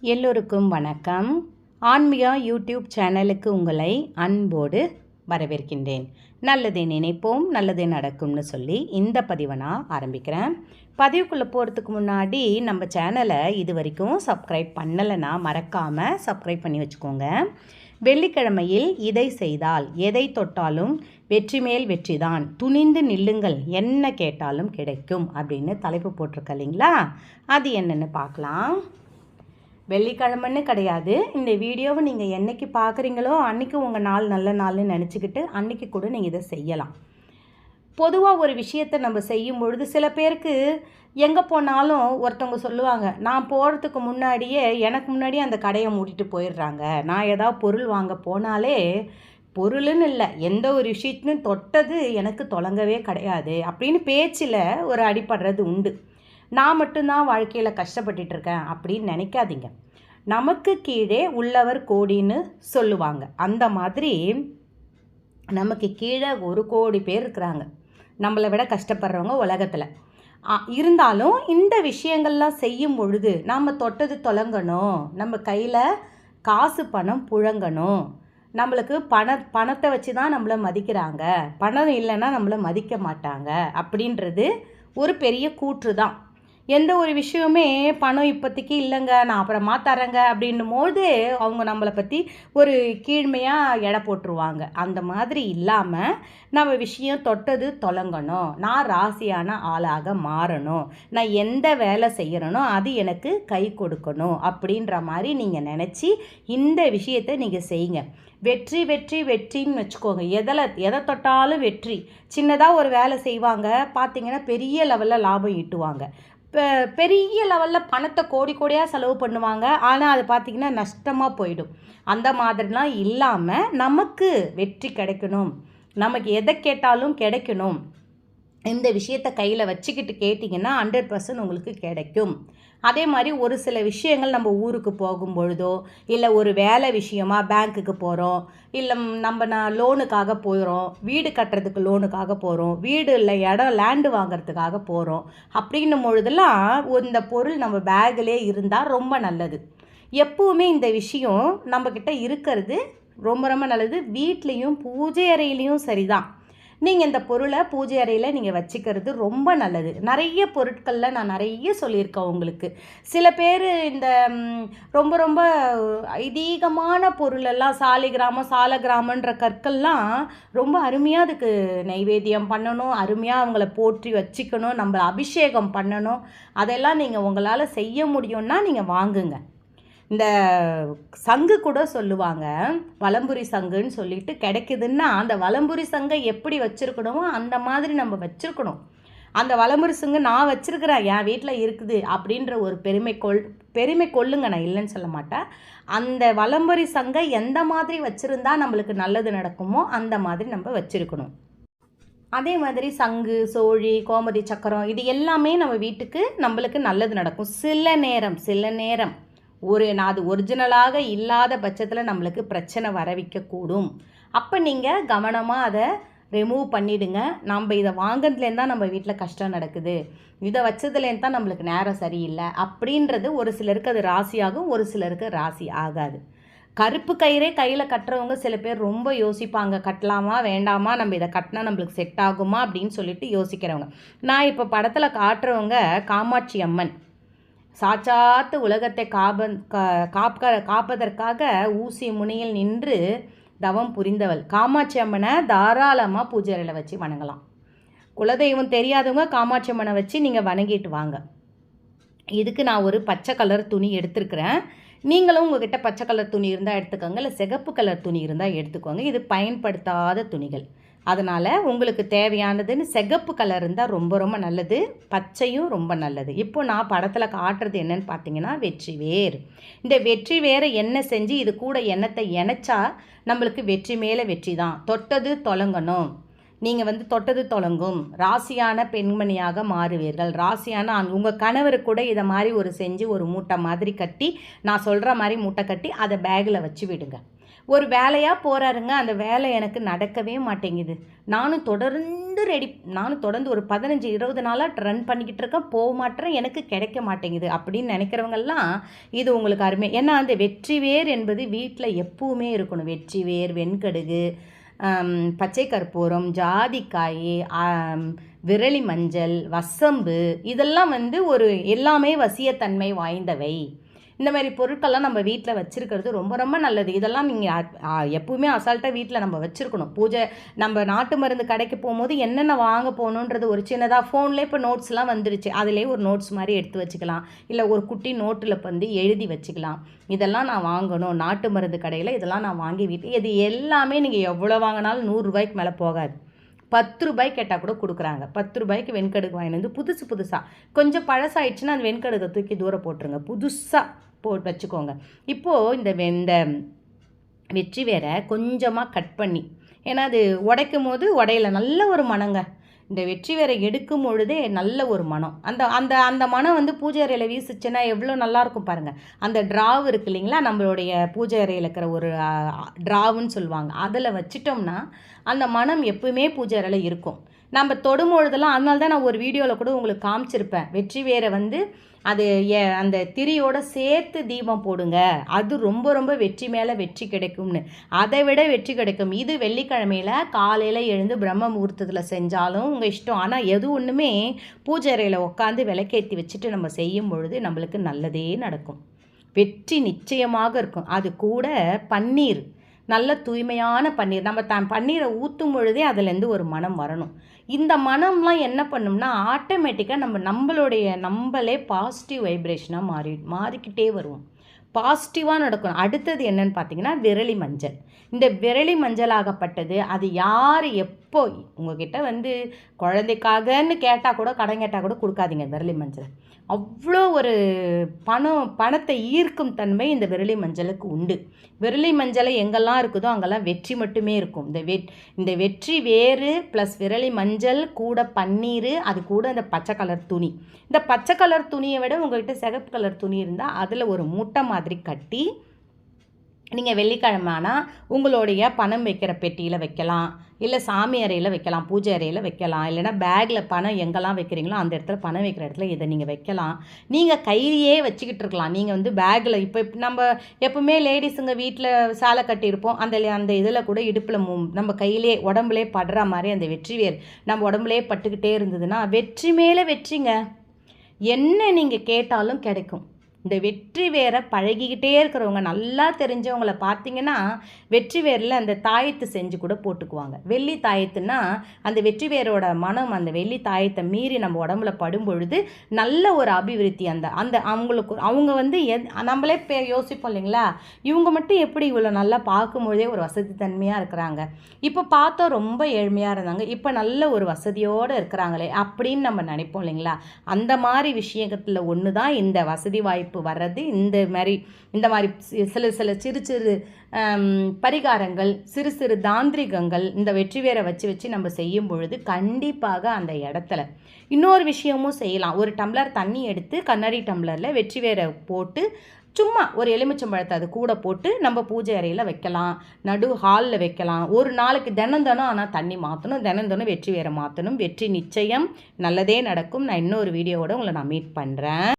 எல்லோருக்கும் வணக்கம். ஆன்மீகா யூடியூப் சேனலுக்கு உங்களை அன்போடு வரவேற்கின்றேன். நல்லதை நினைப்போம் நல்லது நடக்கும்னு சொல்லி இந்த பதிவை நான் ஆரம்பிக்கிறேன். பதிவுக்குள்ளே போகிறதுக்கு முன்னாடி நம்ம சேனலை இது வரைக்கும் சப்ஸ்கிரைப் பண்ணலைன்னா மறக்காமல் சப்ஸ்கிரைப் பண்ணி வச்சுக்கோங்க. வெள்ளிக்கிழமையில் இதை செய்தால் எதை தொட்டாலும் வெற்றி மேல் வெற்றிதான் துணிந்து நில்லுங்கள் என்ன கேட்டாலும் கிடைக்கும் அப்படின்னு தலைப்பு போட்டிருக்க இல்லைங்களா? அது என்னென்னு பார்க்கலாம். வெள்ளிக்கிழமைன்னு கிடையாது. இந்த வீடியோவை நீங்கள் என்னைக்கு பார்க்குறீங்களோ அன்றைக்கி உங்கள் நாள் நல்ல நாள்னு நினச்சிக்கிட்டு அன்றைக்கி கூட நீங்கள் இதை செய்யலாம். பொதுவாக ஒரு விஷயத்தை நம்ம செய்யும் பொழுது சில பேருக்கு எங்கே போனாலும் ஒருத்தவங்க சொல்லுவாங்க நான் போகிறதுக்கு முன்னாடியே எனக்கு முன்னாடியே அந்த கடையை மூடிட்டு போயிடுறாங்க. நான் ஏதாவது பொருள் வாங்க போனாலே பொருள்னு இல்லை எந்த ஒரு விஷயத்தையும் தொட்டது எனக்கு தொடங்கவே கிடையாது. அப்படின்னு பேச்சில் ஒரு அடிப்படுறது உண்டு. நான் மட்டும்தான் வாழ்க்கையில் கஷ்டப்பட்டுட்டு இருக்கேன் அப்படின்னு நினைக்காதீங்க. நமக்கு கீழே உள்ளவர் கோடின்னு சொல்லுவாங்க. அந்த மாதிரி நமக்கு கீழே ஒரு கோடி பேர் இருக்கிறாங்க. நம்மளை விட கஷ்டப்படுறவங்க உலகத்தில். இருந்தாலும் இந்த விஷயங்கள்லாம் செய்யும் பொழுது நாம் தொட்டது தொலங்கணும். நம்ம கையில் காசு பணம் புழங்கணும். நம்மளுக்கு பண பணத்தை வச்சு தான் நம்மளை மதிக்கிறாங்க. பணம் இல்லைன்னா நம்மளை மதிக்க மாட்டாங்க அப்படின்றது ஒரு பெரிய கூற்று தான் எந்த ஒரு விஷயமே பணம் இப்போதைக்கு இல்லைங்க நான் அப்புறமா தரேங்க அப்படின்னும் போது அவங்க நம்மளை பற்றி ஒரு கீழ்மையாக எடை போட்டுருவாங்க. அந்த மாதிரி இல்லாமல் நம்ம விஷயம் தொட்டது தொலங்கணும். நான் ராசியான ஆளாக மாறணும். நான் எந்த வேலை செய்கிறனோ அது எனக்கு கை கொடுக்கணும் அப்படின்ற மாதிரி நீங்கள் நினச்சி இந்த விஷயத்தை நீங்கள் செய்யுங்க. வெற்றி வெற்றி வெற்றின்னு வச்சுக்கோங்க. எதில் எதை தொட்டாலும் வெற்றி. சின்னதாக ஒரு வேலை செய்வாங்க. பார்த்தீங்கன்னா பெரிய லெவலில் லாபம் ஈட்டுவாங்க. பெரிய லெவலில் பணத்தை கோடி கோடியாக செலவு பண்ணுவாங்க. ஆனால் அது பார்த்திங்கன்னா நஷ்டமாக போயிடும். அந்த மாதிரிலாம் இல்லாமல் நமக்கு வெற்றி கிடைக்கணும். நமக்கு எதை கேட்டாலும் கிடைக்கணும். இந்த விஷயத்தை கையில் வச்சுக்கிட்டு கேட்டிங்கன்னா ஹண்ட்ரட் பர்சன்ட் உங்களுக்கு கிடைக்கும். அதே மாதிரி ஒரு சில விஷயங்கள் நம்ம ஊருக்கு போகும் பொழுதோ இல்லை ஒரு வேலை விஷயமா பேங்க்குக்கு போகிறோம் இல்லை நம்ம நான் லோனுக்காக போகிறோம் வீடு கட்டுறதுக்கு லோனுக்காக போகிறோம் வீடு இல்லை இடம் லேண்டு வாங்கிறதுக்காக போகிறோம் அப்படின்னும் பொழுதெல்லாம் இந்த பொருள் நம்ம பேக்கிலே இருந்தால் ரொம்ப நல்லது. எப்போவுமே இந்த விஷயம் நம்மக்கிட்ட இருக்கிறது ரொம்ப ரொம்ப நல்லது. வீட்லேயும் பூஜை அறையிலையும் சரிதான். நீங்கள் இந்த பொருளை பூஜை அறையில் நீங்கள் வச்சுக்கிறது ரொம்ப நல்லது. நிறைய பொருட்களில் நான் நிறைய சொல்லியிருக்கேன் உங்களுக்கு. சில பேர் இந்த ரொம்ப ரொம்ப ஐதீகமான பொருளெல்லாம் சாலிகிராமம் சாலகிராமன்ற கற்கள்லாம் ரொம்ப அருமையாக அதுக்கு நைவேத்தியம் பண்ணணும் அருமையாக அவங்கள போற்றி வச்சுக்கணும் நம்ம அபிஷேகம் பண்ணணும். அதெல்லாம் நீங்கள் உங்களால் செய்ய முடியும்னா நீங்கள் வாங்குங்க. இந்த சங்கு கூட சொல்லுவாங்க. வலம்புரி சங்குன்னு சொல்லிட்டு கிடைக்குதுன்னா அந்த வலம்புரி சங்கை எப்படி வச்சுருக்கணுமோ அந்த மாதிரி நம்ம வச்சுருக்கணும். அந்த வலம்புரி சங்கு நான் வச்சுருக்கிறேன் என் வீட்டில் இருக்குது அப்படின்ற ஒரு பெருமை கொள் பெருமை கொள்ளுங்க நான் இல்லைன்னு சொல்ல மாட்டேன். அந்த வலம்புரி சங்கை எந்த மாதிரி வச்சுருந்தா நம்மளுக்கு நல்லது நடக்குமோ அந்த மாதிரி நம்ம வச்சுருக்கணும். அதே மாதிரி சங்கு சோழி கோமதி சக்கரம் இது எல்லாமே நம்ம வீட்டுக்கு நம்மளுக்கு நல்லது நடக்கும். சில நேரம் சில நேரம் ஒரு நான் அது ஒரிஜினலாக இல்லாத பட்சத்தில் நம்மளுக்கு பிரச்சனை வர வைக்கக்கூடும். அப்போ நீங்கள் கவனமாக அதை ரிமூவ் பண்ணிவிடுங்க நம்ம இதை வாங்கினதுலேருந்து தான் நம்ம வீட்டில் கஷ்டம் நடக்குது. இதை வச்சதுலேருந்து தான் நம்மளுக்கு நேரம் சரியில்லை. அப்படின்றது ஒரு சிலருக்கு அது ராசியாகும் ஒரு சிலருக்கு ராசி ஆகாது. கருப்பு கயிறே கையில் கட்டுறவங்க சில பேர் ரொம்ப யோசிப்பாங்க. கட்டலாமா வேண்டாமா? நம்ம இதை கட்டினா நம்மளுக்கு செட் ஆகுமா? அப்படின்னு சொல்லிட்டு யோசிக்கிறவங்க. நான் இப்போ படத்தில் காட்டுறவங்க காமாட்சி அம்மன். சாச்சாத்து உலகத்தை காப காப்ப காப்பதற்காக ஊசி முனையில் நின்று தவம் புரிந்தவள். காமாட்சி அம்மனை தாராளமாக பூஜை அறையில் வச்சு வணங்கலாம். குலதெய்வம் தெரியாதவங்க காமாட்சி அம்மனை வச்சு நீங்கள் வணங்கிட்டு வாங்க. இதுக்கு நான் ஒரு பச்சை கலர் துணி எடுத்துருக்குறேன். நீங்களும் உங்ககிட்ட பச்சை கலர் துணி இருந்தால் எடுத்துக்கோங்க. இல்லை சிகப்பு கலர் துணி இருந்தால் எடுத்துக்கோங்க. இது பயன்படுத்தாத துணிகள். அதனால் உங்களுக்கு தேவையானதுன்னு செகப்பு கலர் இருந்தால் ரொம்ப ரொம்ப நல்லது. பச்சையும் ரொம்ப நல்லது. இப்போ நான் படத்தில் காட்டுறது என்னன்னு பார்த்தீங்கன்னா வெற்றி வேர். இந்த வெற்றி வேரை எண்ணெய் செஞ்சு இது கூட எண்ணத்தை இணைச்சா நம்மளுக்கு வெற்றி மேலே வெற்றி தான். தொட்டது தொலங்கணும். நீங்கள் வந்து தொட்டது தொடங்கும் ராசியான பெண்மணியாக மாறுவீர்கள். ராசியான உங்கள் கணவர் கூட இதை மாதிரி ஒரு செஞ்சு ஒரு மூட்டை மாதிரி கட்டி நான் சொல்கிற மாதிரி மூட்டை கட்டி அதை பேக்கில் வச்சு விடுங்க. ஒரு வேலையாக போகிறாருங்க அந்த வேலை எனக்கு நடக்கவே மாட்டேங்குது. நானும் தொடர்ந்து ரெடி நானும் தொடர்ந்து ஒரு பதினஞ்சு இருபது நாளாக ரன் பண்ணிக்கிட்டு இருக்கேன் போக மாட்டேறேன் எனக்கு கிடைக்க மாட்டேங்குது அப்படின்னு நினைக்கிறவங்கெல்லாம் இது உங்களுக்கு அருமை. ஏன்னா அந்த வெற்றி வேர் என்பது வீட்டில் எப்பவுமே இருக்கணும். வெற்றி வேர் வெண்கடுகு பச்சை கற்பூரம் ஜாதிக்காய் விரலி மஞ்சள் வசம்பு இதெல்லாம் வந்து ஒரு எல்லாமே வசியத்தன்மை வாய்ந்தவை. இந்த மாதிரி பொருட்கள்லாம் நம்ம வீட்டில் வச்சுருக்கிறது ரொம்ப ரொம்ப நல்லது. இதெல்லாம் நீங்கள் எப்பவுமே அசால்ட்டாக வீட்டில் நம்ம வச்சுருக்கணும். பூஜை நம்ம நாட்டு மருந்து கடைக்கு போகும்போது என்னென்ன வாங்க போகணுன்றது ஒரு சின்னதாக ஃபோன்லேயே இப்போ நோட்ஸ்லாம் வந்துருச்சு. அதிலே ஒரு நோட்ஸ் மாதிரி எடுத்து வச்சுக்கலாம். இல்லை ஒரு குட்டி நோட்டில் வந்து எழுதி வச்சுக்கலாம். இதெல்லாம் நான் வாங்கணும். நாட்டு மருந்து கடையில் இதெல்லாம் நான் வாங்கி வீட்டு இது எல்லாமே நீங்கள் எவ்வளோ வாங்கினாலும் நூறுரூவாய்க்கு மேலே போகாது. பத்து ரூபாய் கேட்டால் கூட கொடுக்குறாங்க. பத்து ரூபாய்க்கு வெண்கடுகு வாங்கிட்டு வந்து புதுசு புதுசாக கொஞ்சம் பழசாயிடுச்சுன்னா அந்த வெண்கடுகை தூக்கி தூரம் போட்டுருங்க. புதுசாக போட்டு வச்சுக்கோங்க. இப்போது இந்த இந்த வெற்றி வேற கொஞ்சமாக கட் பண்ணி. ஏன்னா அது உடைக்கும் போது உடையில. நல்ல ஒரு மனங்க இந்த வெற்றி வேற எடுக்கும் பொழுதே நல்ல ஒரு மனம். அந்த அந்த அந்த மனம் வந்து பூஜை அறையில் வீசிச்சுன்னா எவ்வளோ நல்லாயிருக்கும் பாருங்கள் அந்த ட்ராவ் இருக்கு இல்லைங்களா? நம்மளுடைய பூஜை அறையில் இருக்கிற ஒரு ட்ராவுன்னு சொல்லுவாங்க. அதில் வச்சிட்டோம்னா அந்த மனம் எப்பவுமே பூஜை அறையில் இருக்கும். நம்ம தொடும்பொழுதெல்லாம் அதனால தான் நான் ஒரு வீடியோவில் கூட உங்களுக்கு காமிச்சிருப்பேன். வெற்றி வேரை வந்து அது அந்த திரியோட சேர்த்து தீபம் போடுங்க. அது ரொம்ப ரொம்ப வெற்றி மேலே வெற்றி கிடைக்கும்னு. அதை விட வெற்றி கிடைக்கும். இது வெள்ளிக்கிழமையில் காலையில் எழுந்து பிரம்ம முகூர்த்தத்தில் செஞ்சாலும் உங்கள் இஷ்டம். ஆனால் எது ஒன்றுமே பூஜை அறையில் உட்காந்து விளக்கேற்றி வச்சுட்டு நம்ம செய்யும் பொழுது நம்மளுக்கு நல்லதே நடக்கும். வெற்றி நிச்சயமாக இருக்கும். அது கூட பன்னீர். நல்ல தூய்மையான பன்னீர். நம்ம தான் பன்னீரை ஊற்றும் பொழுதே அதுலேருந்து ஒரு மனம் வரணும். இந்த மனம்லாம் என்ன பண்ணும்னா ஆட்டோமேட்டிக்காக நம்ம நம்மளுடைய நம்மளே பாசிட்டிவ் வைப்ரேஷனாக மாறி மாறிக்கிட்டே வருவோம். பாசிட்டிவாக நடக்கணும். அடுத்தது என்னன்னு பார்த்தீங்கன்னா விரலி மஞ்சள். இந்த விரலி மஞ்சள் ஆகப்பட்டது அது யார் எப்போ உங்ககிட்ட வந்து குழந்தைக்காகன்னு கேட்டால் கூட கடன் கேட்டால் கூட கொடுக்காதீங்க விரலி மஞ்சள். அவ்வளோ ஒரு பணம் பணத்தை ஈர்க்கும் தன்மை இந்த விரலி மஞ்சளுக்கு உண்டு. விரலி மஞ்சளை எங்கெல்லாம் இருக்குதோ அங்கெல்லாம் வெற்றி மட்டுமே இருக்கும். இந்த வெ இந்த வெற்றி வேறு ப்ளஸ் விரலி மஞ்சள் கூட பன்னீர் அது கூட அந்த பச்சை கலர் துணி. இந்த பச்சை கலர் துணியை விட உங்கள்கிட்ட சிகப்பு கலர் துணி இருந்தால் அதில் ஒரு மூட்டை மாதிரி கட்டி நீங்கள் வெள்ளிக்கிழமை ஆனால் உங்களுடைய பணம் வைக்கிற பெட்டியில் வைக்கலாம். இல்லை சாமி அறையில் வைக்கலாம் பூஜை அறையில் வைக்கலாம். இல்லைனா பேக்கில் பணம் எங்கெல்லாம் வைக்கிறீங்களோ அந்த இடத்துல பணம் வைக்கிற இடத்துல இதை நீங்கள் வைக்கலாம். நீங்கள் கையிலேயே வச்சுக்கிட்டு இருக்கலாம். நீங்கள் வந்து பேக்கில் இப்போ நம்ம எப்போவுமே லேடிஸுங்க வீட்டில் சாலை கட்டியிருப்போம். அந்த அந்த இதில் கூட இடுப்பில் நம்ம கையிலே உடம்புலே படுற மாதிரி அந்த வெற்றி வேர் நம்ம உடம்புலே பட்டுக்கிட்டே இருந்ததுன்னா வெற்றி மேலே வெற்றிங்க. என்ன நீங்கள் கேட்டாலும் கிடைக்கும். இந்த வெற்றி வேரை பழகிக்கிட்டே இருக்கிறவங்க நல்லா தெரிஞ்சவங்கள பார்த்தீங்கன்னா வெற்றி வேரில் அந்த தாயத்து செஞ்சு கூட போட்டுக்குவாங்க. வெள்ளி தாயத்துன்னா அந்த வெற்றி வேரோட மனம் அந்த வெள்ளி தாயத்தை மீறி நம்ம உடம்புல படும் பொழுது நல்ல ஒரு அபிவிருத்தி அந்த அந்த அவங்களுக்கு அவங்க வந்து எ நம்மளே பே யோசிப்போம் இல்லைங்களா? இவங்க மட்டும் எப்படி இவ்வளோ நல்லா பார்க்கும்பொழுதே ஒரு வசதி தன்மையாக இருக்கிறாங்க? இப்போ பார்த்தோம் ரொம்ப ஏழ்மையாக இருந்தாங்க. இப்போ நல்ல ஒரு வசதியோடு இருக்கிறாங்களே அப்படின்னு நம்ம நினைப்போம் இல்லைங்களா? அந்த மாதிரி விஷயத்தில் ஒன்று தான் இந்த வசதி வாய்ப்பு வாய்ப்பு வர்றது. இந்த மாதிரி இந்த மாதிரி சில சில சிறு சிறு பரிகாரங்கள் சிறு சிறு தாந்திரிகங்கள் இந்த வெற்றி வேரை வச்சு வச்சு நம்ம செய்யும் பொழுது கண்டிப்பாக அந்த இடத்துல இன்னொரு விஷயமும் செய்யலாம். ஒரு டம்ளர் தண்ணி எடுத்து கண்ணாடி டம்ளரில் வெற்றி வேரை போட்டு சும்மா ஒரு எலுமிச்சம்பழத்தை அது கூட போட்டு நம்ம பூஜை அறையில் வைக்கலாம். நடு ஹாலில் வைக்கலாம். ஒரு நாளைக்கு தினம் தினம் ஆனால் தண்ணி மாற்றணும் தினம் தினம் வெற்றி வேற மாற்றணும் வெற்றி நிச்சயம். நல்லதே நடக்கும். நான் இன்னொரு வீடியோவோட உங்களை நான் மீட் பண்ணுறேன்